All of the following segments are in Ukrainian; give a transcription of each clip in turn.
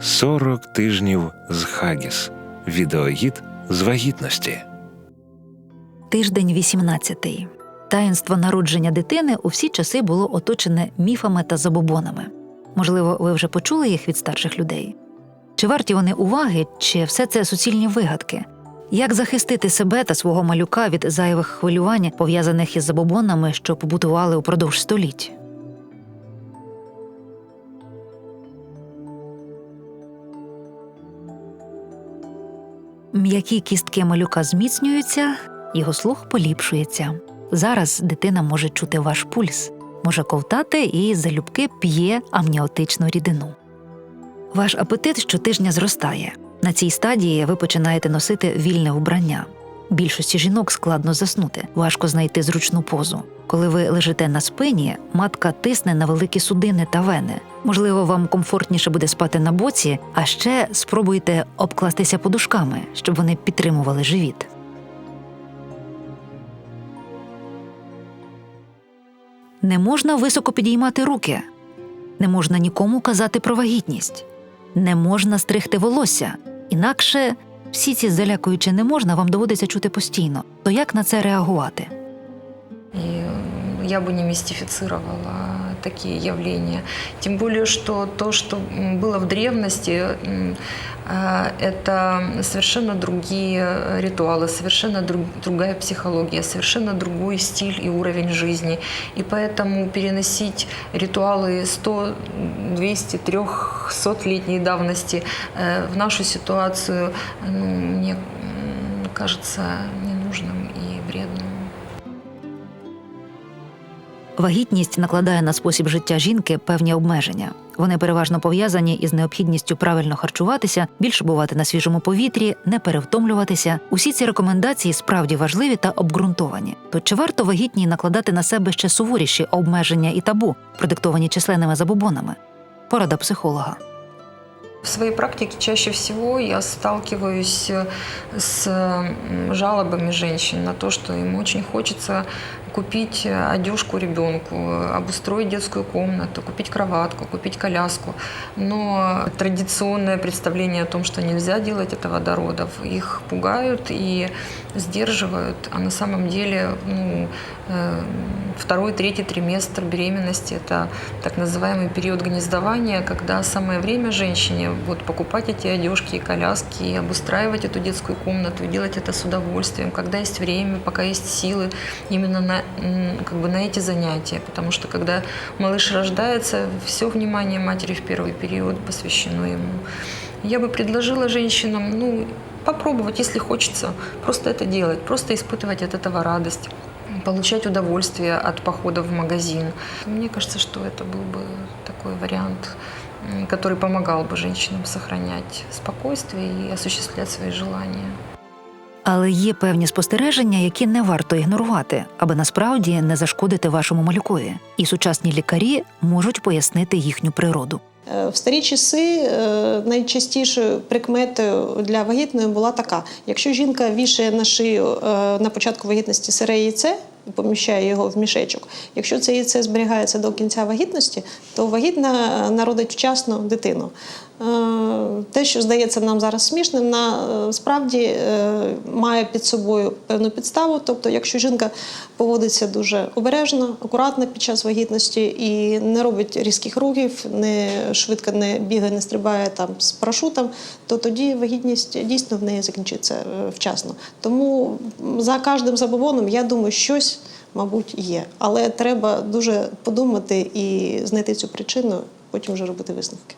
40 тижнів з Хагіс. Відеогід з вагітності. Тиждень 18. Таїнство народження дитини у всі часи було оточене міфами та забобонами. Можливо, ви вже почули їх від старших людей. Чи варті вони уваги, чи все це суцільні вигадки? Як захистити себе та свого малюка від зайвих хвилювань, пов'язаних із забобонами, що побутували упродовж століть? М'які кістки малюка зміцнюються, його слух поліпшується. Зараз дитина може чути ваш пульс, може ковтати і залюбки п'є амніотичну рідину. Ваш апетит щотижня зростає. На цій стадії ви починаєте носити вільне вбрання. Більшості жінок складно заснути, важко знайти зручну позу. Коли ви лежите на спині, матка тисне на великі судини та вени. Можливо, вам комфортніше буде спати на боці, а ще спробуйте обкластися подушками, щоб вони підтримували живіт. Не можна високо підіймати руки, не можна нікому казати про вагітність, не можна стригти волосся. Інакше всі ці залякуючі не можна вам доводиться чути постійно. То як на це реагувати? И я бы не мистифицировала такие явления. Тем более, что то, что было в древности, а, это совершенно другие ритуалы, совершенно друг- другая психология, совершенно другой стиль и уровень жизни. И поэтому переносить ритуалы 100, 200, 300-летней давности э, в нашу ситуацию, ну, мне кажется ненужным и вредным. Вагітність накладає на спосіб життя жінки певні обмеження. Вони переважно пов'язані із необхідністю правильно харчуватися, більше бувати на свіжому повітрі, не перевтомлюватися. Усі ці рекомендації справді важливі та обґрунтовані. То чи варто вагітній накладати на себе ще суворіші обмеження і табу, продиктовані численними забобонами? Порада психолога. В своей практике чаще всего я сталкиваюсь э, с жалобами женщин на то, что им очень хочется купить э, одежку ребенку, обустроить детскую комнату, купить кроватку, купить коляску. Но традиционное представление о том, что нельзя делать этого до родов, их пугают и сдерживают. А на самом деле ну, э, второй, третий триместр беременности – это так называемый период гнездования, когда самое время женщине вот, покупать эти одежки и коляски, и обустраивать эту детскую комнату, и делать это с удовольствием, когда есть время, пока есть силы именно на, как бы на эти занятия. Потому что когда малыш рождается, все внимание матери в первый период посвящено ему. Я бы предложила женщинам, ну, попробовать, если хочется, просто это делать, просто испытывать от этого радость получать удовольствие от похода в магазин. Мне кажется, что это был бы такой вариант, который помогал бы женщинам сохранять спокойствие и осуществлять свои желания. Але є певні спостереження, які не варто ігнорувати, аби насправді не зашкодити вашому малюкові. І сучасні лікарі можуть пояснити їхню природу. Е, В старі часи е, найчастішою прикметою для вагітної була така: якщо жінка вішає на шию е, на початку вагітності сире яйце поміщає його в мішечок, якщо це яйце зберігається до кінця вагітності, то вагітна е, народить вчасно дитину. Е, Те, що здається нам зараз смішним, насправді е, має під собою певну підставу. Тобто, якщо жінка поводиться дуже обережно, акуратно під час вагітності і не робить різких рухів, не швидко не бігає, не стрибає там з парашутом, то тоді вагітність дійсно в неї закінчиться е, вчасно. Тому за кожним забобоном, я думаю, щось, мабуть, є. Але треба дуже подумати і знайти цю причину, потім вже робити висновки.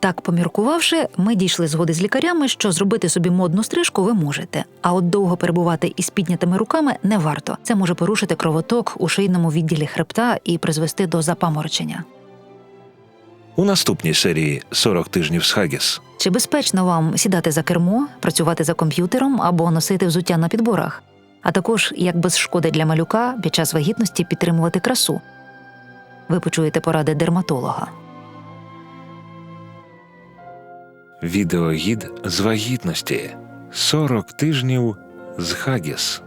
Так, поміркувавши, ми дійшли згоди з лікарями, що зробити собі модну стрижку ви можете, а от довго перебувати із піднятими руками не варто. Це може порушити кровоток у шийному відділі хребта і призвести до запаморочення. У наступній серії 40 тижнів з Хагіс. Чи безпечно вам сідати за кермо, працювати за комп'ютером або носити взуття на підборах? А також як без шкоди для малюка під час вагітності підтримувати красу? Ви почуєте поради дерматолога. Відеогід з вагітності. 40 тижнів з Хагіс.